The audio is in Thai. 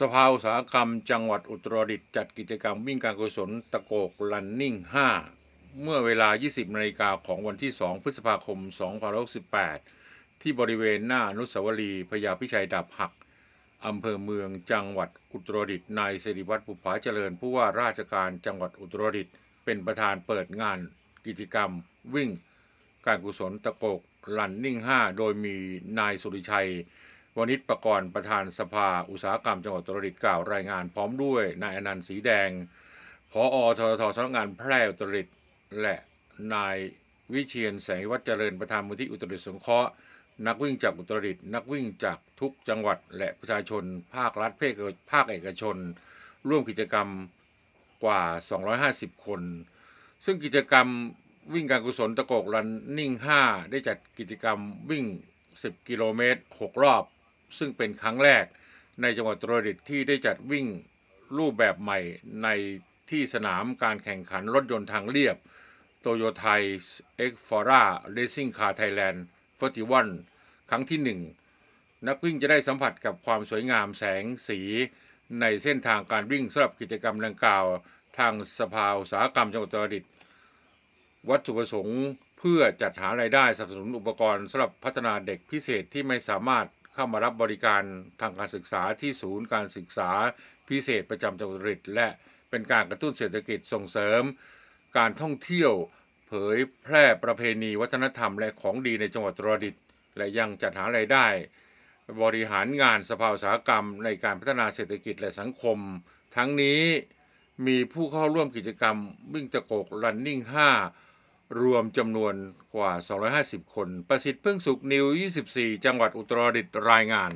สภาอุตสาหกรรมจังหวัดอุตรดิตถ์จัดกิจกรรมวิ่งการกุศลตะโกกลันนิ่ง 5 เมื่อเวลา 20นาฬิกาของวันที่ 2 พฤษภาคม 2568 ที่บริเวณหน้าอนุสาวรีย์พญาพิชัยดาบหัก อำเภอเมืองจังหวัดอุตรดิตถ์นายสิริวัตรบุภาเจริญ ผู้ว่าราชการจังหวัดอุตรดิตถ์เป็นประธานเปิดงานกิจกรรมวิ่งการกุศลตะโกกลันนิ่ง 5 โดยมีนายสุริชัย วณิชประกรณ์ประธานสภาอุตสาหกรรมจังหวัดอุตรดิตถ์กล่าวรายงานพร้อมด้วยนายอนันต์สีแดงพออททสำนักงานแพร่อุตรดิตถ์และนายวิเชียนแสงวัฒเจริญประธานมูลที่อุตรดิตถ์สงเคราะห์นักวิ่งจากอุตรดิตถ์นักวิ่งจากทุกจังหวัดและประชาชน ภาครัฐเพภาคเอกชน ร่วมกิจกรรมกว่า 250 คน ซึ่งกิจกรรมวิ่งการกุศลตะโกกรันนิ่ง 5 ได้จัดกิจกรรมวิ่ง 10 กิโลเมตร 6 รอบ ซึ่งเป็นครั้งแรกในจังหวัดอุตรดิตที่ได้จัดวิ่งรูปแบบใหม่ในที่สนามการแข่งขันรถยนต์ทางเรียบโตโยไทยเอ็กฟอร่าเรซิ่งคาร์ไทยแลนด์41ครั้งที่ 1 นักวิ่งจะได้สัมผัสกับความสวยงามแสงสี ในเส้นทางการวิ่งสำหรับกิจกรรมดังกล่าว ทางสภาอุตสาหกรรมจังหวัดอุตรดิต วัตถุประสงค์เพื่อจัดหารายได้สนับสนุนอุปกรณ์สำหรับพัฒนาเด็กพิเศษที่ไม่สามารถ เข้ามารับบริการทางการศึกษาที่ศูนย์การศึกษาพิเศษประจำจังหวัดตริตและเป็นการกระตุ้นเศรษฐกิจส่งเสริม การท่องเที่ยวเผยแพร่ประเพณีวัฒนธรรมและของดีในจังหวัดตรดิต และยังจัดหารายได้ บริหารงานสภาอุตสาหกรรม ในการพัฒนาเศรษฐกิจและสังคม ทั้งนี้มีผู้เข้าร่วมกิจกรรมวิ่งตะโกกรันนิ่ง5 รวมจำนวนกว่า 250 คน ประสิทธิ์เพิ่งสุขนิว 24 จังหวัดอุตรดิตถ์รายงาน